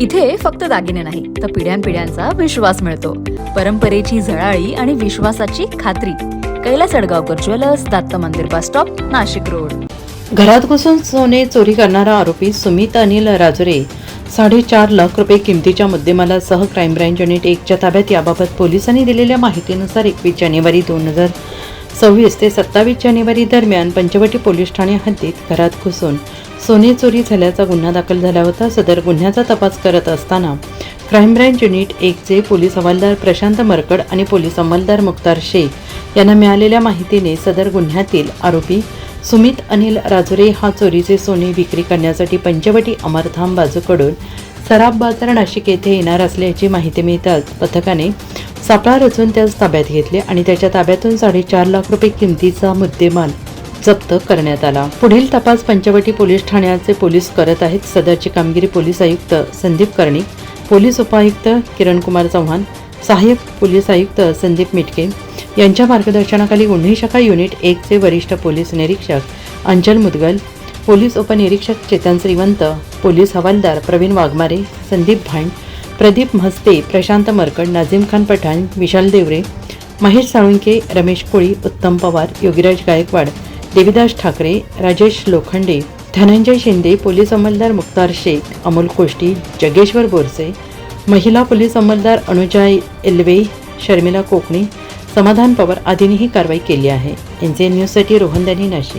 इथे फक्त दागिने नाही तर पिढ्यानपिढ्यांचा विश्वास मिळतो. परंपरेची झळाळी आणि विश्वासाची खात्री. कैलास अडगावकर ज्वेलर्स दत्त मंदिर बस स्टॉप नाशिक रोड. घरात घुसून सोने चोरी करणारा आरोपी सुमित अनिल राजुरे साडेचार लाख रुपये किमतीच्या मुद्देमालासह क्राईम ब्रँच युनिट एकच्या ताब्यात याबाबत पोलिसांनी दिलेल्या माहितीनुसार एकवीस जानेवारी दोन हजार सव्वीस ते सत्तावीस जानेवारी दरम्यान पंचवटी पोलीस ठाणे हद्दीत घरात घुसून सोने चोरी झाल्याचा गुन्हा दाखल झाला होता. सदर गुन्ह्याचा तपास करत असताना क्राईम ब्रँच युनिट एकचे पोलीस हवालदार प्रशांत मरकड आणि पोलीस अंमलदार मुख्तार शेख यांना मिळालेल्या माहितीने सदर गुन्ह्यातील आरोपी सुमित अनिल राजुरे हा चोरीचे सोने विक्री करण्यासाठी पंचवटी अमरधाम बाजूकडून सराफ बाजार नाशिक येथे येणार असल्याची माहिती मिळताच पथकाने सापळा रचून त्यास ताब्यात घेतले आणि त्याच्या ताब्यातून साडेचार लाख रुपये किमतीचा मुद्देमाल जप्त करण्यात आला. पुढील तपास पंचवटी पोलीस ठाण्याचे पोलीस करत आहेत. सदरची कामगिरी पोलीस आयुक्त संदीप कर्णिक पोलीस उपायुक्त किरणकुमार चव्हाण सहाय्यक पोलीस आयुक्त संदीप मिटके. यांच्या मार्गदर्शनाखाली गुन्हे शाखा युनिट एकचे वरिष्ठ पोलीस निरीक्षक अंजल मुदगल पोलीस उपनिरीक्षक चेतन श्रीवंत पोलीस हवालदार प्रवीण वाघमारे संदीप भांड प्रदीप म्हस्ते प्रशांत मरकड नाझीम खान पठाण विशाल देवरे महेश साळुंके रमेश कोळी उत्तम पवार योगीराज गायकवाड देविदास ठाकरे राजेश लोखंडे धनंजय शिंदे पोलीस अंमलदार मुक्तार शेख अमोल कोष्टी जगेश्वर बोरसे महिला पोलीस अंमलदार अनुजा एल्वे शर्मिला कोकणे समाधान पवार आदींनी ही कारवाई केली आहे. एन न्यूजसाठी रोहनदानी नाशिक.